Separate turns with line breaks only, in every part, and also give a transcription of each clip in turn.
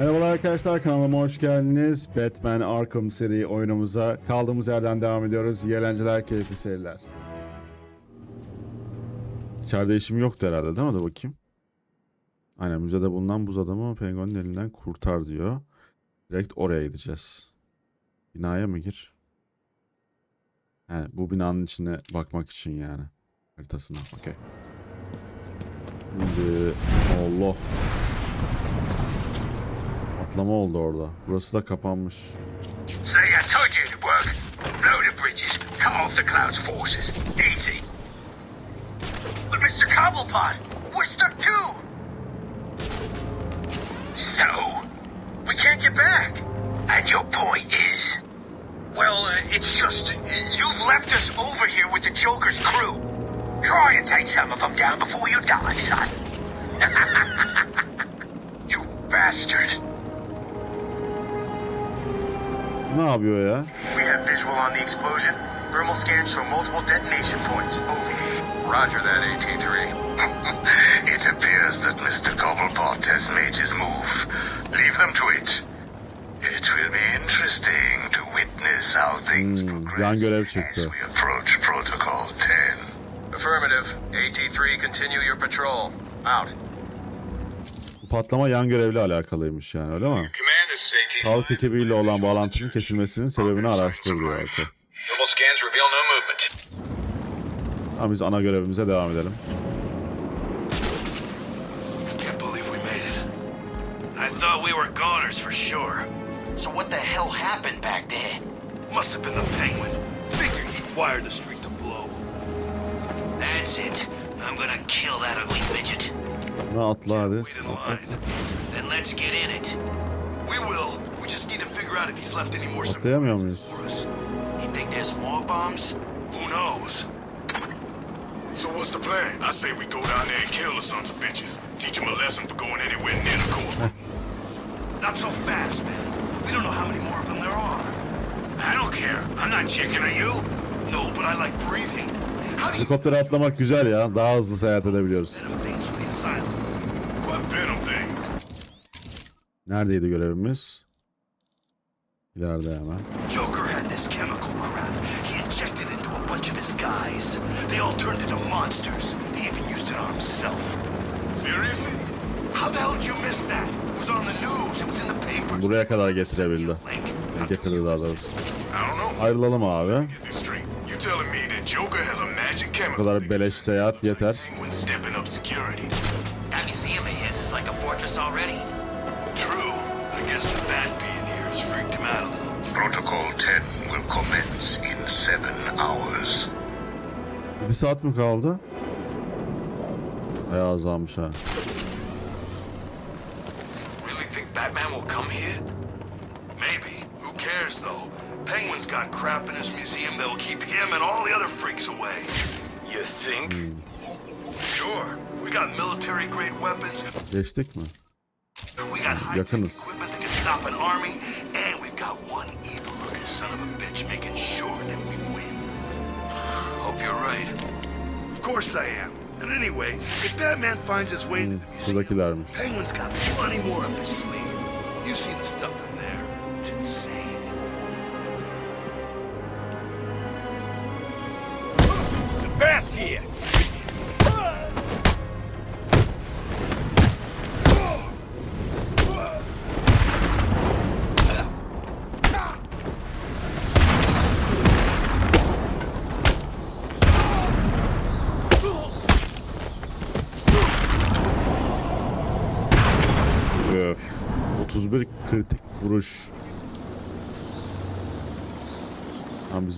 Merhabalar arkadaşlar kanalıma hoş geldiniz. Batman Arkham seri oyunumuza kaldığımız yerden devam ediyoruz. İyi eğlenceler, keyifli seyirler. İçeride işim yoktu herhalde değil mi? Dur bakayım. Aynen müzede bulunan buz adamı penguenin elinden kurtar diyor. Direkt oraya gideceğiz. Binaya mı gir? He, bu binanın içine bakmak için yani. Haritasına. Okey. Şimdi Allah. Atlama oldu orada. Burası da kapanmış.
See, I told you it'd work. Blow the bridges, cut off the Cloud's forces. Easy. But Mr. Cobblepot, we're stuck too. So, we can't get back. And your point is? Well, uh, it's just, you've left us over here with the Joker's crew. Try and take some of them down before you die, son. you bastard.
Ne yapıyor ya?
We have visual on the explosion. Thermal scans show multiple detonation points. Over. Roger that, AT-3.
it appears that Mr. Gobblebot has made his move. Leave them to it. It will be interesting to witness how things
Hmm,
progress
görev
as
çıktı.
we approach Protocol 10.
Affirmative. AT-3, continue your patrol. Out.
Bu patlama yan görevle alakalıymış yani öyle mi?
Command, this is AT-3.
Sağlık ekibiyle olan bağlantının kesilmesinin sebebini araştır diyor. Okey.
Thermal scans reveal no movement.
Tamam biz ana görevimize devam edelim.
Can't believe we made it.
I thought we were goners for sure.
So what the hell happened back there?
Must have been the penguin. Figured he wired the street to blow. That's it. I'm gonna kill that ugly midget.
Buna atla hadi.
Wait in line.
Then let's get in it.
We will. We just need to figure out if he's left any more
Atlayamıyor muyuz?
for us. You think there's more bombs? Who knows?
So what's the plan? I say we go down there and kill the sons of bitches. Teach them a lesson for going anywhere near the core.
Not so fast, man. We don't know how many more of them there are.
I don't care. I'm not chicken, are you?
No, but I like breathing. How do you
Helikoptere atlamak güzel ya. Daha hızlı seyahat edebiliyoruz.
venom things from the asylum?
What venom things?
Neredeydi görevimiz? İleride hemen.
Joker had this chemical crap. He injected into a bunch of his guys. They all turned into monsters. He even used it on himself.
Seriously?
How the hell did you miss that? It was on the news. It was in the papers.
Buraya kadar getirebildi. Getirdi daha doğrusu.
I don't know.
Ayrılalım abi.
Get this straight. You telling me that Joker has a magic
Bu kadar beleş seyahat yeter.
Guess the bat being here has freaked him out a little.
Protocol 10 will commence in seven hours.
7 saat mi kaldı? Bayağı azalmış ha.
Really think Batman will come here? Maybe. Who cares, though? Penguin's got crap in his museum that'll keep him and all the other freaks away. You think? Sure. We got military-grade weapons.
Geçtik mi?
We got high-tech
Yakınız.
equipment that can stop an army. And we've got one evil-looking son of a bitch making sure that we win.
Hope you're right.
Of course I am. And anyway, if Batman finds his way into the museum, Penguin's got plenty more up his sleeve. You've seen the stuff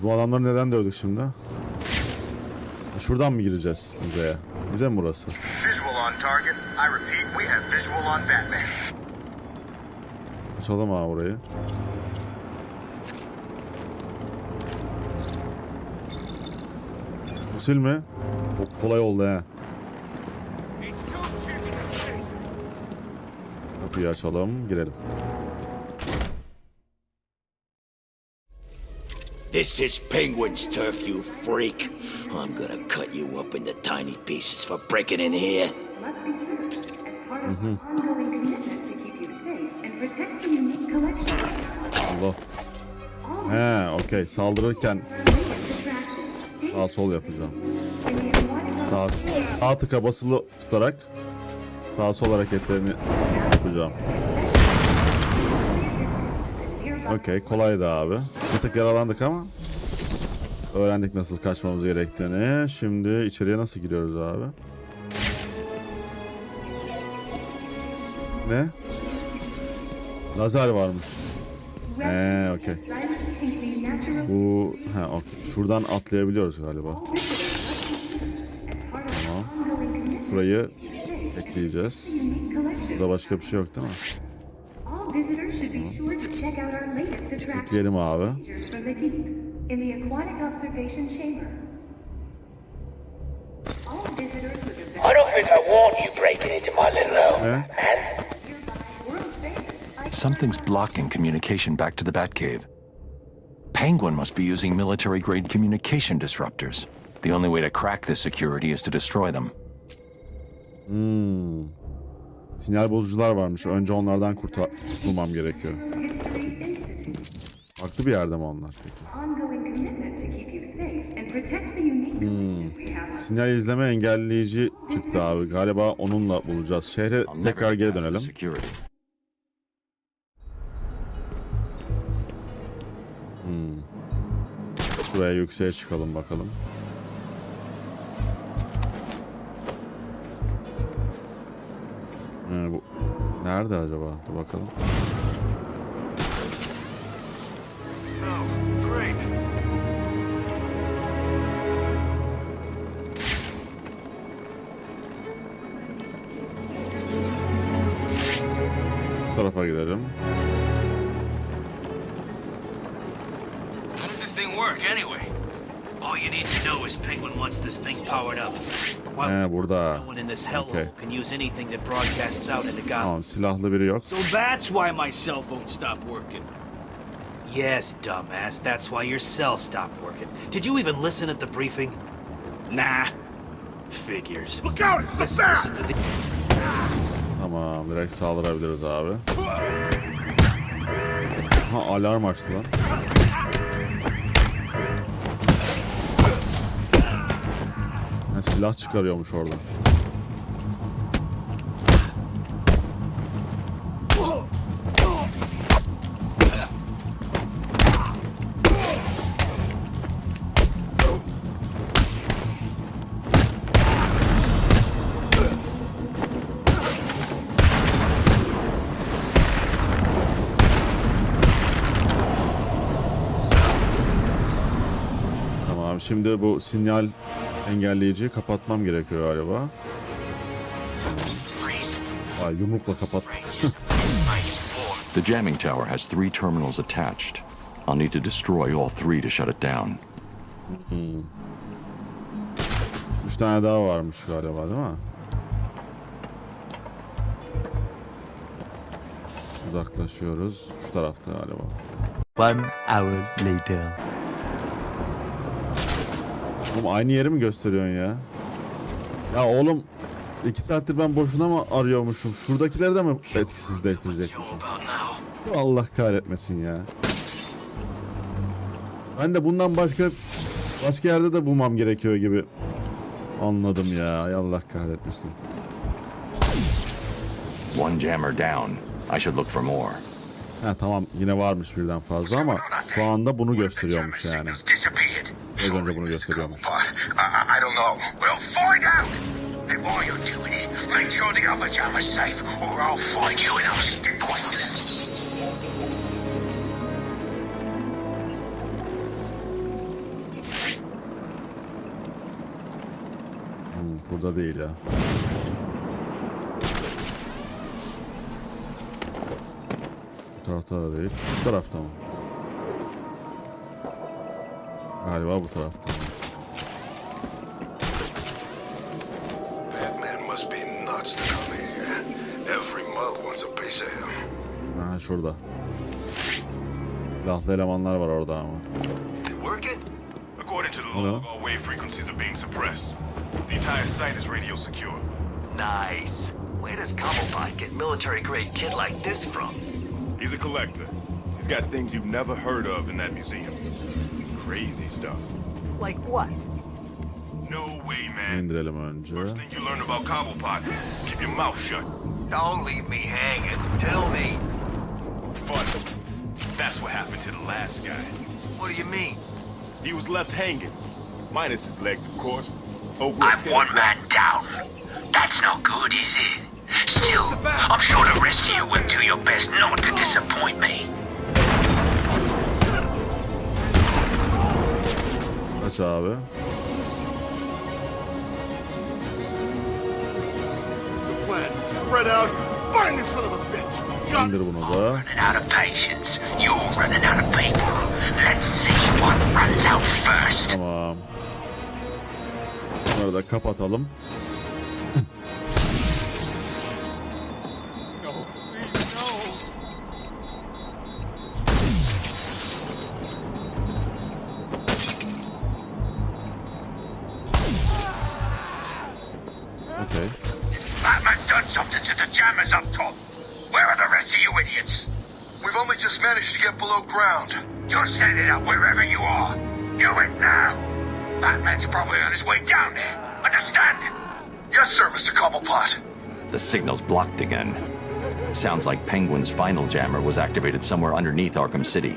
biz bu adamları neden dövdük şimdi? Şuradan mı gireceğiz müzeye? Müze mi burası?
Visual on target. I repeat, we have visual on Batman.
Açalım abi orayı. Sil mi? Çok kolay oldu he. Kapıyı açalım, girelim.
This is Penguin's turf, you freak. I'm gonna cut you up into tiny pieces for breaking in here.
must consider as part of our ongoing commitment to keep you safe and protect Protect the unique collection.
Allah. He okey. Saldırırken sağ sol yapacağım. Sağ, sağ tıka basılı tutarak sağ sol hareketlerini yapacağım. Okey kolaydı abi. Bir tık yaralandık ama öğrendik nasıl kaçmamız gerektiğini. Şimdi içeriye nasıl giriyoruz abi? Ne? Lazer varmış. Eee okey. Bu ha okey. Şuradan atlayabiliyoruz galiba. Tamam. Şurayı ekleyeceğiz. Burada başka bir şey yok değil mi? Ekleyelim abi. Ne?
famous
Something's blocking communication back to the Batcave. Penguin must be using military grade communication disruptors. The only way to crack this security is to destroy them.
Sinyal bozucular varmış. Önce onlardan kurtar kurtulmam gerekiyor. Farklı bir yerde mi onlar peki?
Have.
Sinyal izleme engelleyici çıktı abi. Galiba onunla bulacağız. Şehre tekrar geri dönelim.
security.
Buraya yükseğe çıkalım bakalım. Ee, bu nerede acaba? Dur bakalım.
Snow. Great.
Tarafa gidelim.
How does this thing work anyway?
All you need to know is Penguin wants this thing powered up. While
He burada.
no one in this hellhole
Okay.
can use anything that broadcasts out into Gotham.
Tamam silahlı biri yok.
So that's why my cell phone stopped working. Yes, dumbass, that's why your cell stopped working. Did you even listen at the briefing? Nah. Figures.
Look out! It's the
This,
bear!
this is the
Tamam direkt saldırabiliriz abi. Ha alarm açtı lan. Ha, silah çıkarıyormuş orada. Şimdi bu sinyal engelleyiciyi kapatmam gerekiyor galiba. Ay yumrukla
swore.
The jamming tower has three terminals attached. I'll need to destroy all three to shut it down.
Üç tane daha varmış galiba değil mi? Uzaklaşıyoruz. Şu tarafta galiba.
One hour later.
Oğlum aynı yeri mi gösteriyorsun ya? Ya oğlum iki saattir ben boşuna mı arıyormuşum? Şuradakileri de mi etkisizleştirecekmişim? Allah kahretmesin ya. Ben de bundan başka başka yerde de bulmam gerekiyor gibi anladım ya. Ay Allah kahretmesin.
One jammer down. I should look for more.
Ha tamam yine varmış birden fazla ama şu anda bunu gösteriyormuş yani. Az önce bunu gösteriyormuş.
But I, don't know. We'll find out. And while you're doing it, make sure the other jammer's safe, or I'll find you and I'll stick with them.
Hmm, burada değil ya. Bu tarafta da değil. Bu tarafta mı?
Piece of him.
Ha şurada. Silahlı elemanlar var orada ama.
Is it working?
According to the
Hello?
log, all wave frequencies are being suppressed. The entire site is radio secure.
Nice. Where does Cobblepot get military grade kit like this from?
He's a collector. He's got things you've never heard of in that museum. Crazy stuff.
Like what?
No way, man.
İndirelim önce.
First thing you learn about Cobblepot, keep your mouth shut.
Don't leave me hanging. Tell me.
Fun. That's what happened to the last guy.
What do you mean?
He was left hanging. Minus his legs, of course. Over a
I'm one man down. That's not good, is it? Still, I'm sure the rest of you will do your best not to disappoint me.
Kaç abi.
The plan. Spread out. Find this son of a bitch. Got
İndir bunu da.
Running out of patience. You're running out of people. Let's see what runs out first.
Tamam. Bunları da kapatalım.
Jammers up top. Where are the rest of you idiots?
We've only just managed to get below ground.
Just send it up wherever you are. Do it now. Batman's probably on his way down there. Understand?
Yes, sir, Mr. Cobblepot.
The signal's blocked again. Sounds like Penguin's final jammer was activated somewhere underneath Arkham City.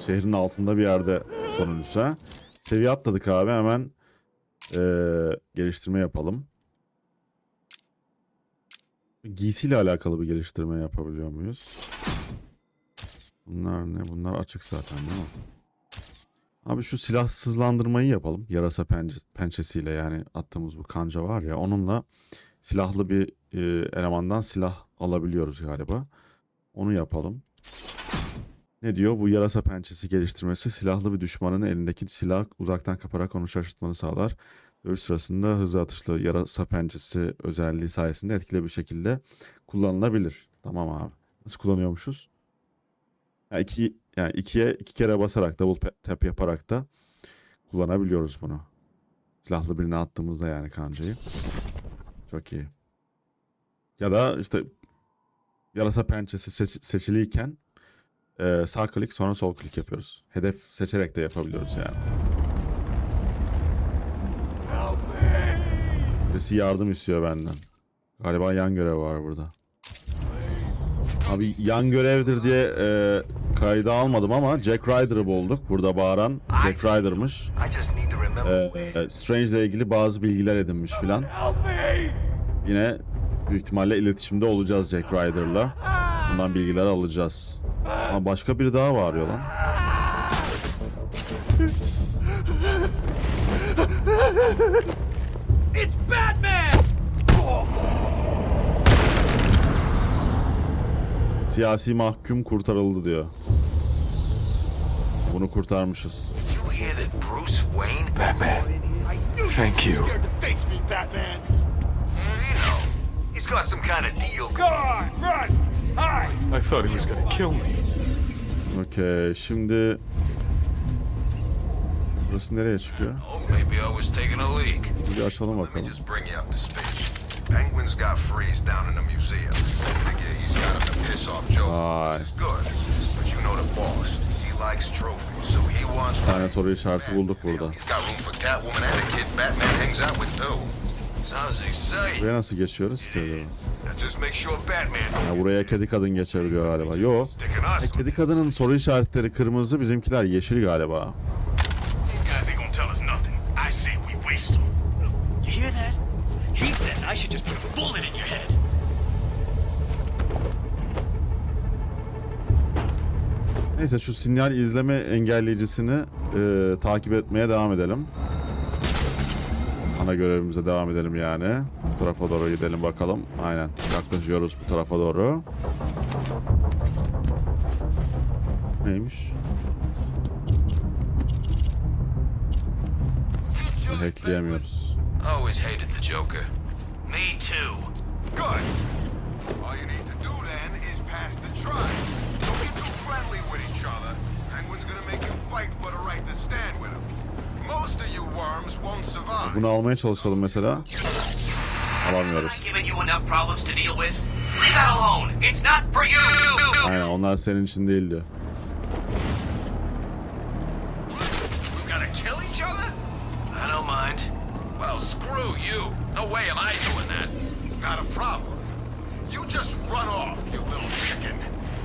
Şehrin altında bir yerde sonuncusu. Seviye atladık abi hemen eee, geliştirme yapalım. Giysiyle alakalı bir geliştirme yapabiliyor muyuz? Bunlar ne? Bunlar açık zaten değil mi? Abi şu silahsızlandırmayı yapalım. Yarasa pençe- pençesiyle yani attığımız bu kanca var ya onunla silahlı bir e, elemandan silah alabiliyoruz galiba. Onu yapalım. Ne diyor? Bu yarasa pençesi geliştirmesi silahlı bir düşmanın elindeki silah uzaktan kaparak onu şaşırtmanı sağlar. Dövüş sırasında hızlı atışlı yarasa pençesi özelliği sayesinde etkili bir şekilde kullanılabilir. Tamam abi. Nasıl kullanıyormuşuz? Yani iki, yani ikiye iki kere basarak double tap yaparak da kullanabiliyoruz bunu. Silahlı birine attığımızda yani kancayı. Çok iyi. Ya da işte yarasa pençesi seç- seçiliyken ee, sağ klik sonra sol klik yapıyoruz. Hedef seçerek de yapabiliyoruz yani. Birisi yardım istiyor benden. Galiba yan görev var burada. Abi yan görevdir diye e, kayda almadım ama Jack Ryder'ı bulduk. Burada bağıran Jack Ryder'mış.
Remember.
E, Strange ile ilgili bazı bilgiler edinmiş filan. Yine büyük ihtimalle iletişimde olacağız Jack Ryder'la. Bundan bilgiler alacağız. Ama başka biri daha bağırıyor lan. Siyasi mahkum kurtarıldı diyor. Bunu kurtarmışız.
Batman, thank you.
He's got some kind of deal.
Run! Hi!
I thought he was gonna kill me.
Okey şimdi... Burası nereye çıkıyor?
Oh, maybe I was taking a leak.
Bir açalım
Let me
bakalım.
just bring you up to speed. Penguin's got Freeze down in the museum. I figure he's got him to piss off Joe. Good. But you know the boss. He likes trophies, so he wants
Bir tane soru işareti bulduk burada.
He's got room for Catwoman and a kid Batman hangs out with too.
Sounds exciting.
Buraya nasıl geçiyoruz ki? acaba?
Just make sure Batman
Ya buraya kedi kadın geçebiliyor galiba. Yo. Kedi kadının soru işaretleri kırmızı, bizimkiler yeşil galiba.
Should just put a bullet in your head.
Neyse şu sinyal izleme engelleyicisini e, takip etmeye devam edelim. Ana görevimize devam edelim yani. Bu tarafa doğru gidelim bakalım. Aynen yaklaşıyoruz bu tarafa doğru. Neymiş? Hackleyemiyoruz.
Always hated the Joker. Me too.
Good. All you need to do then is pass the trial. Don't get too friendly with each other. Penguin's gonna make you fight for the right to stand with him. Most of you worms won't survive.
Bunu almaya çalışalım mesela. Alamıyoruz.
giving you enough problems to deal with?
Leave that alone. It's not for you.
Aynen onlar senin için değil diyor.
We gotta kill each other?
I don't mind.
Well, screw you. No way am I doing that. Not a problem. You just run off, you little chicken.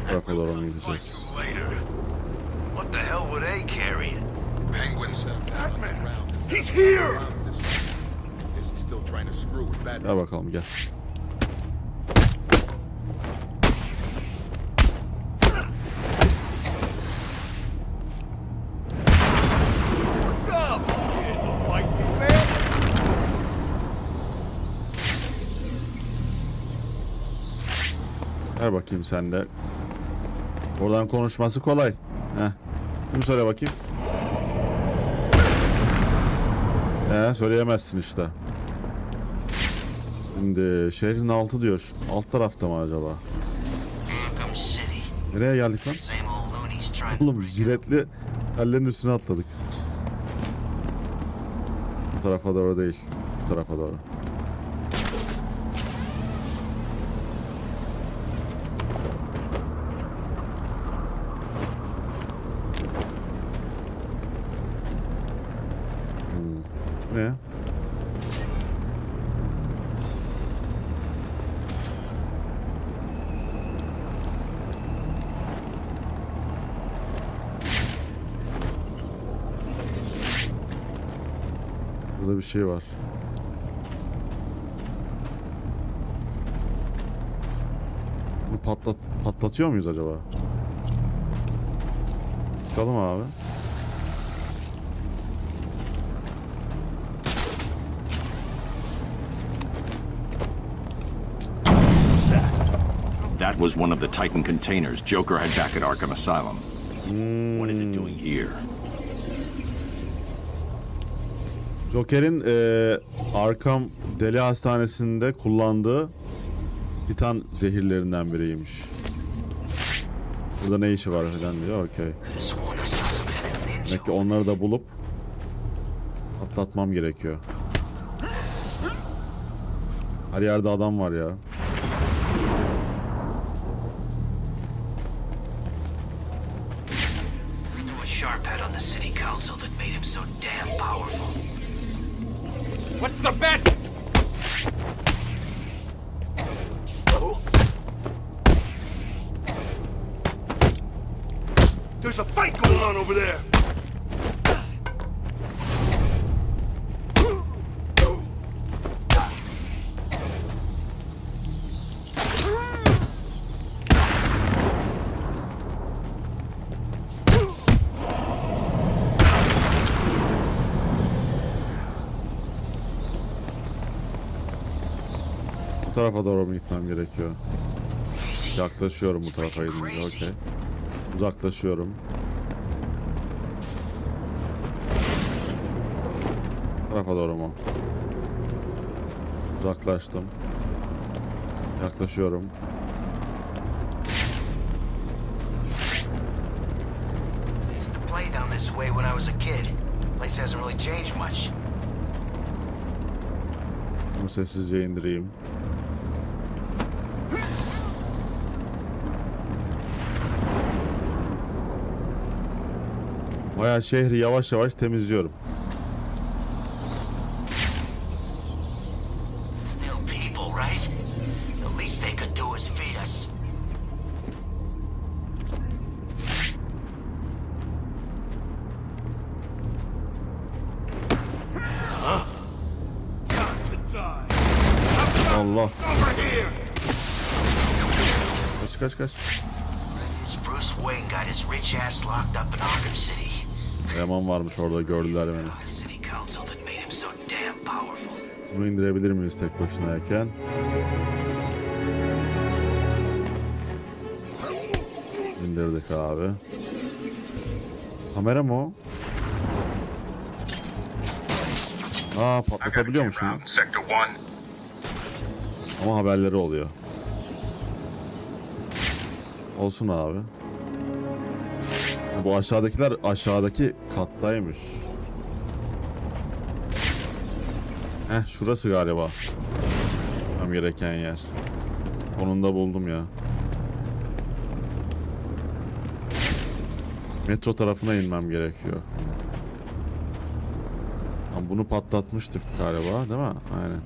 Fight
gideceğiz?
you later.
What the hell were they carrying?
Penguins. Batman.
He's here!
Guess he's still trying to screw with Batman.
Gel bakalım gel. Ver bakayım sen de. Oradan konuşması kolay. Heh. Kim söyle bakayım? He söyleyemezsin işte. Şimdi şehrin altı diyor. Alt tarafta mı acaba? Nereye geldik lan? Oğlum jiletli ellerin üstüne atladık. Bu tarafa doğru değil. Şu tarafa doğru. Hmm. Ne? Burada bir şey var. Bunu patlat patlatıyor muyuz acaba? Çıkalım abi.
That was one of the Titan containers Joker had back at Arkham Asylum. What is it doing here?
Joker'in eee Arkham Deli Hastanesi'nde kullandığı Titan zehirlerinden biriymiş. Burada ne işi var falan diyor. Okey. Demek ki onları da bulup atlatmam gerekiyor. Her yerde adam var ya.
Sharp had on the city council that made him so damn powerful.
What's the bet?
There's a fight going on over there!
Tarafa doğru mu gitmem gerekiyor? Yaklaşıyorum bu tarafa gidince. Okey. Uzaklaşıyorum. Tarafa doğru mu? Uzaklaştım. Yaklaşıyorum.
This way when I was a kid. Place hasn't really changed much.
Bunu sessizce indireyim. Bayağı şehri yavaş yavaş temizliyorum. Orada gördüler beni. Bunu indirebilir miyiz tek başınayken? İndirdik abi. Kamera mı o? Aa.
Sector 1.
Ama haberleri oluyor. Olsun abi. Bu aşağıdakiler aşağıdaki kattaymış. Heh şurası galiba. Tam gereken yer. Sonunda buldum ya. Metro tarafına inmem gerekiyor. Ama bunu patlatmıştık galiba değil mi? Aynen.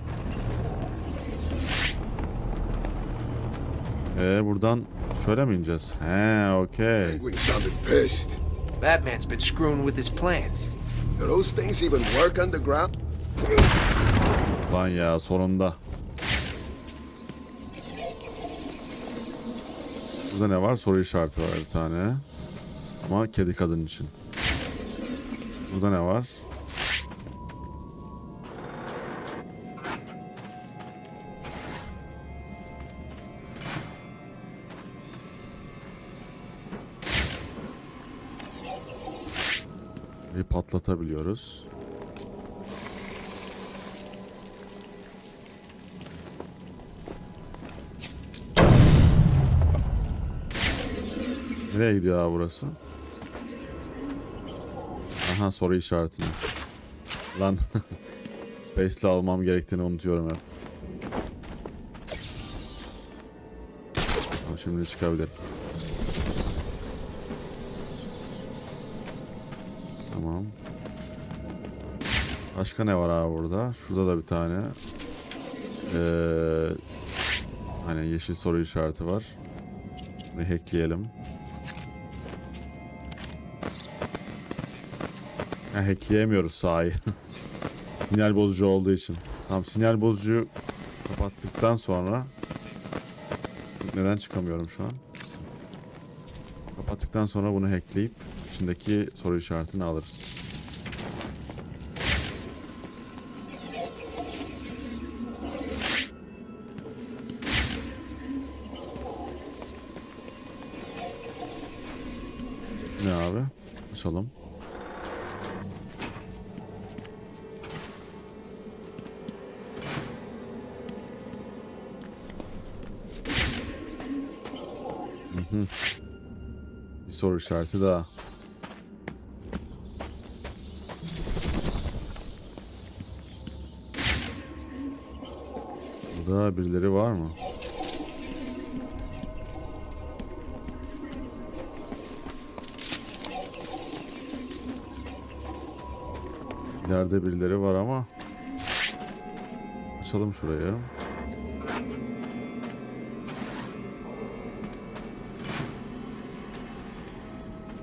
Ee buradan şöyle mi ineceğiz? He okey.
Penguin sounded pissed.
Batman's been screwing with his plans.
Do those things even work underground?
Lan ya sonunda. Burada ne var? Soru işareti var bir tane. Ama kedi kadın için. Burada ne var? Patlatabiliyoruz. Nereye gidiyor abi burası? Aha soru işaretini. Lan Space'le almam gerektiğini unutuyorum hep. Ama şimdi çıkabilirim. Tamam. Başka ne var abi burada? Şurada da bir tane. Ee, hani yeşil soru işareti var. Bunu hackleyelim. Ha, hackleyemiyoruz sahi. sinyal bozucu olduğu için. Tamam sinyal bozucuyu kapattıktan sonra neden çıkamıyorum şu an? Kapattıktan sonra bunu hackleyip içindeki soru işaretini alırız. Ne abi? Açalım. Hı. Bir soru işareti daha. Burada birileri var mı? İleride birileri var ama açalım şurayı.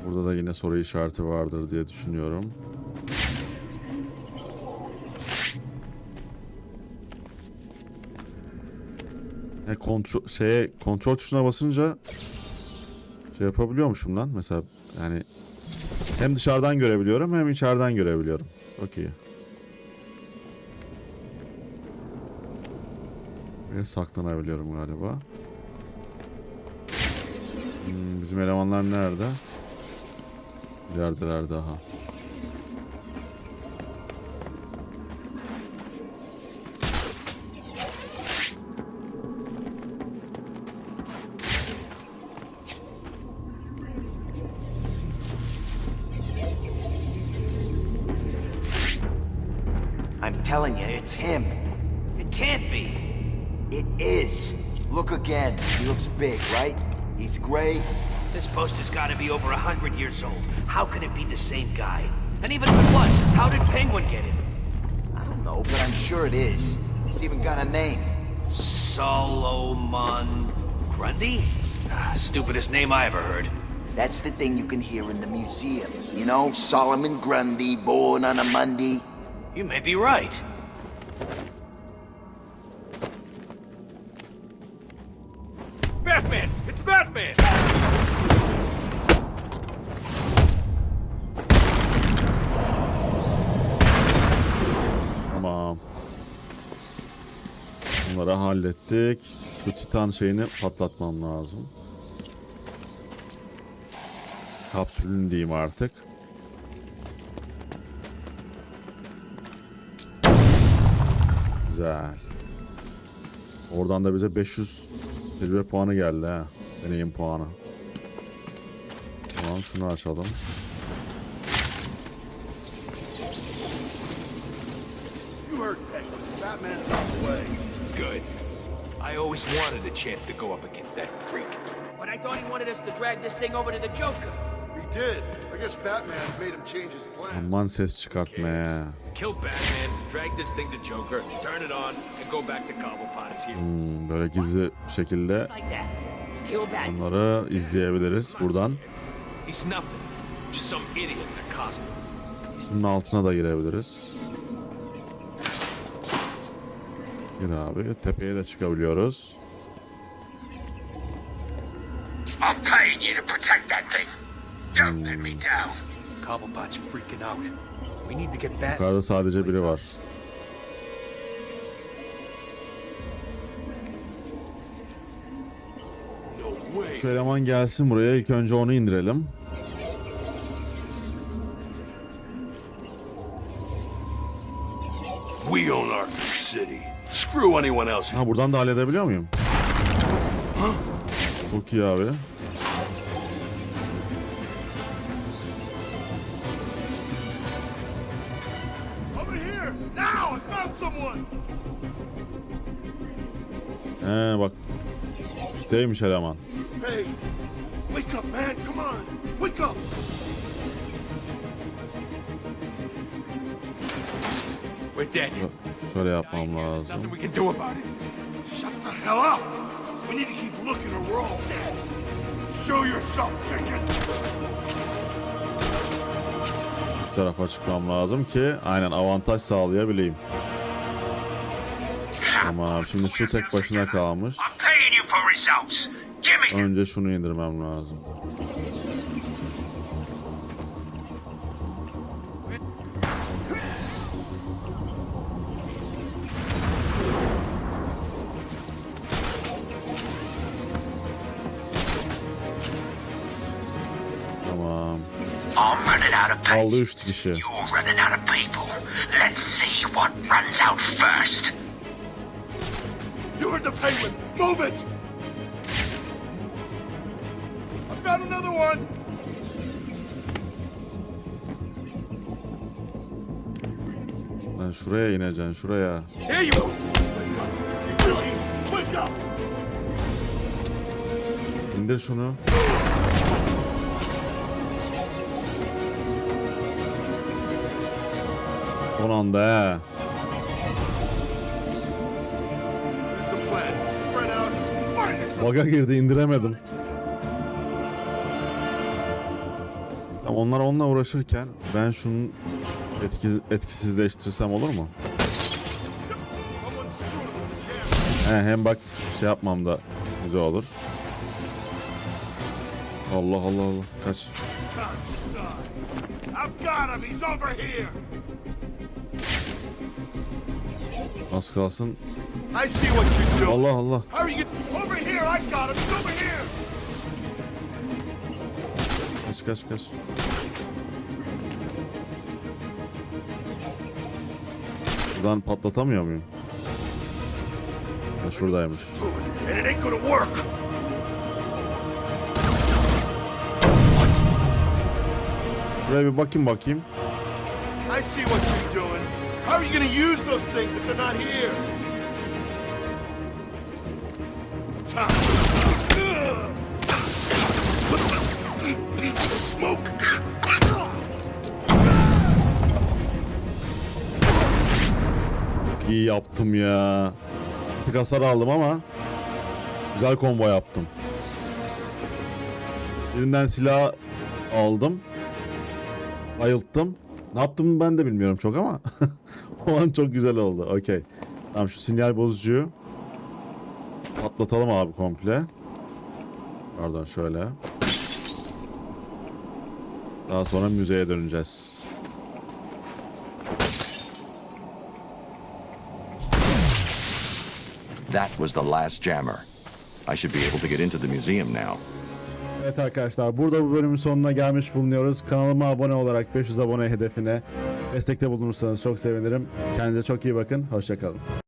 Burada da yine soru işareti vardır diye düşünüyorum. E kontrol şeye kontrol tuşuna basınca şey yapabiliyormuşum lan mesela yani hem dışarıdan görebiliyorum hem içeriden görebiliyorum. Çok iyi. Ve saklanabiliyorum galiba. Hmm, bizim elemanlar nerede? İlerideler daha.
He's gray.
This poster's gotta be over a hundred years old. How could it be the same guy? And even if it was, how did Penguin get it?
I don't know, but I'm sure it is. It's even got a name.
Solomon Grundy? Ah, stupidest name I ever heard.
That's the thing you can hear in the museum. You know, Solomon Grundy, born on a Monday.
You may be right.
Hallettik. Şu titan şeyini patlatmam lazım. Kapsülün diyeyim artık. Güzel. Oradan da bize 500 tecrübe puanı geldi ha. Deneyim puanı. Tamam şunu açalım.
Good. I always wanted a chance to go up against that freak.
But I thought he wanted us to drag this thing over to the Joker.
He did. I guess Batman's made him change his plan.
Aman ses çıkartma ya.
Kill Batman, drag this thing to Joker, turn it on, and go back to Cobblepot here.
Hmm, böyle gizli bir şekilde onları izleyebiliriz buradan.
He's nothing. Just some idiot in a costume.
Bunun altına da girebiliriz. Gir abi. Tepeye de çıkabiliyoruz.
Batman.
Yukarıda sadece biri var. Şu eleman gelsin buraya. İlk önce onu indirelim.
Screw anyone else
Ha buradan da halledebiliyor muyum? Çok iyi abi.
Over here! Now! I found someone!
He bak. Üstteymiş eleman.
Hey! Wake up, man! Come on! Wake up!
We're dead.
Şöyle yapmam lazım.
nothing we can do about it.
Shut the hell up! We need to keep looking or we're all dead. Show yourself, chicken!
Üst tarafa çıkmam lazım ki aynen avantaj sağlayabileyim. Tamam şimdi şu tek başına kalmış.
I'm paying you for results. Give me
Önce şunu indirmem lazım.
Runs out first.
You heard the penguin! Move it! I found another one!
Ben şuraya ineceksin şuraya.
Here you
up!
İndir şunu. Son anda he. Baga girdi indiremedim. Tamam onlar onunla uğraşırken ben şunun etki, etkisizleştirsem olur mu? He, hem bak şey yapmam da güzel olur. Allah Allah Allah kaç.
Him! He's over here!
Kaç kaç kaç. Buradan patlatamıyor muyum? Ha, şuradaymış. Buraya bir bakayım bakayım.
I see what you're doing. How are you gonna use those things if they're not here?
smoke.
İyi yaptım ya. Bir tık hasar aldım ama güzel combo yaptım. Birinden silah aldım. Bayılttım. Ne yaptım ben de bilmiyorum çok ama o an çok güzel oldu. Okey. Tamam şu sinyal bozucuyu patlatalım abi komple. Pardon şöyle. Daha sonra müzeye döneceğiz.
That was the last jammer. I should be able to get into the museum now.
Evet arkadaşlar burada bu bölümün sonuna gelmiş bulunuyoruz. Kanalıma abone olarak 500 abone hedefine destekte bulunursanız çok sevinirim. Kendinize çok iyi bakın. Hoşçakalın.